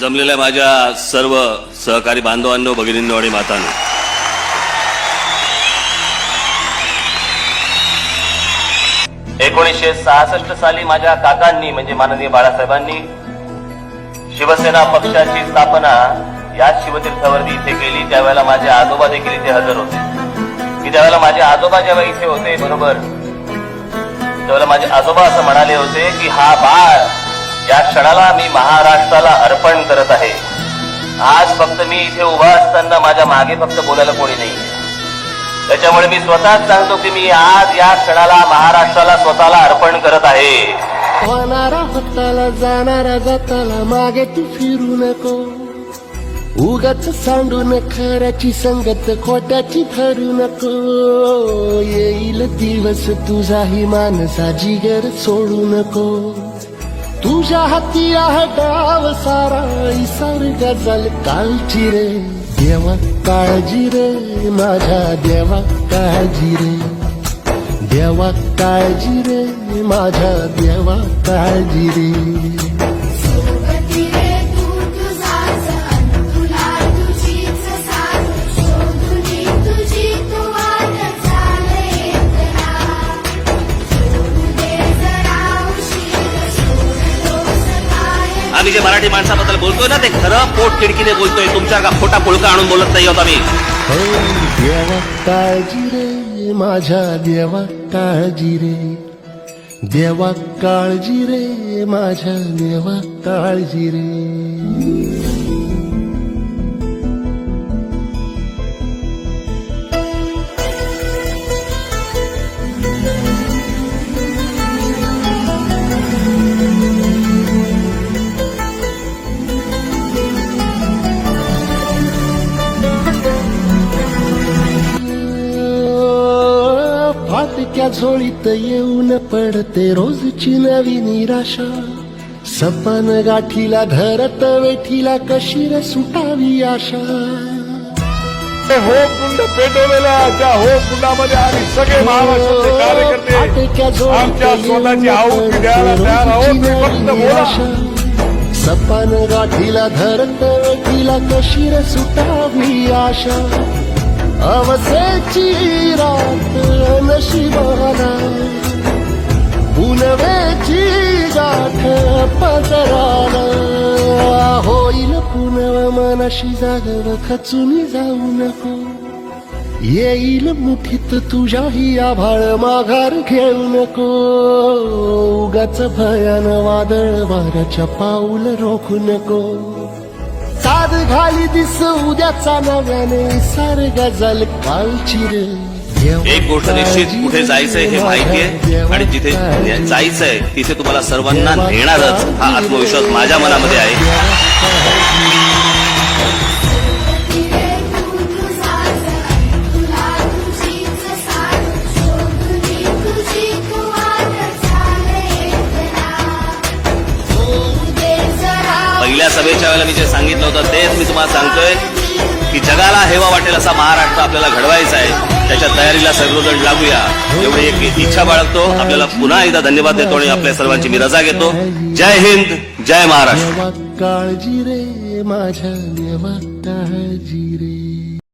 जमलेल्या माझ्या सर्व सहकारी बांधवांनो भगिनींनो आणि मातांनो. एकोणीसशे सहासष्ट साली माझ्या काकांनी म्हणजे माननीय बाळासाहेबांनी शिवसेना पक्षाची स्थापना या शिवतीर्थावरती इथे केली. त्यावेळेला माझे आजोबा देखील इथे हजर होते. की त्यावेळेला माझे आजोबा जेव्हा इथे होते बरोबर? त्यावेळेला माझे आजोबा असं म्हणाले होते की हा बाळ या क्षणाला मी महाराष्ट्राला अर्पण करत आहे आज फक्त मी इथे उभा असताना माझ्या मागे फक्त बोलायला कोणी नाही. त्याच्यामुळे मी स्वतःच सांगतो की मी आज या क्षणाला महाराष्ट्राला स्वतःला अर्पण करत आहे. होणारा होताला जाणारा जाताला मागे तू फिरू नको. उगाच सांडून खऱ्याची संगत खोट्याची ठरू नको. येईल दिवस तुझाही मानसा जिगर सोडू नको. तुझ्या हाती आहे डाव सारा इसार गजल कालची रे. देवा काळजी रे माझ्या देवा काळजी रे. देवा काळजी रे माझ्या देवा काळजी रे. आम्ही जे मराठी माणसाबद्दल बोलतोय ना ते खरं पोट खिडकीने बोलतोय. तुमच्या का खोटा पुळका आणून बोलत नाही होत आम्ही? देवा काळजी रे माझ्या देवा काळजी रे. देवा काळजी रे माझ्या देवा काळजी रे. झोळीत येऊन पडते रोजची नवी निराशा. सपन गाठीला धरत वेठीला कशी रे सुटावी आशा. हो कुंड पेटवलेला त्या हो कुंडामध्ये आम्ही सगळे महाराष्ट्राचे कार्यकर्ते आमच्या स्वतःची आहुती द्यायला तयार आहोत तुम्ही फक्त बोला. सपन गाठीला धरत वेठीला कशी रे सुटावी आशा. अवसेची रात मनाशी जागव खचून जाऊ नको. येईल मुठीत तुझ्याही आभाळ माघार घेऊ नको. उगाच भयान वादळ वाऱ्याच्या पाऊल रोखू नको. साध घाली दिस उद्याचा नव्याने सार गजल कालची रे एक गोष्ट निश्चित कुठे जायचंय हे माहितीये आणि जिथे जायचंय तिथे तुम्हाला सर्वांना नेणारच हा आत्मविश्वास माझ्या मनामध्ये आहे. आपल्या सभेच्या वेळेला मी जे सांगितलं होतं तेच मी तुम्हाला सांगतोय की जगाला हेवा वाटेल असा महाराष्ट्र आपल्याला घडवायचा आहे. त्याच्या तयारीला सर्वजण लागूया. एवढी एक इच्छा बाळगतो. आपल्याला पुन्हा एकदा धन्यवाद देतो आणि आपल्या सर्वांची मी रजा घेतो. जय हिंद जय महाराष्ट्र. काळजी रे माझ्या काळजी रे.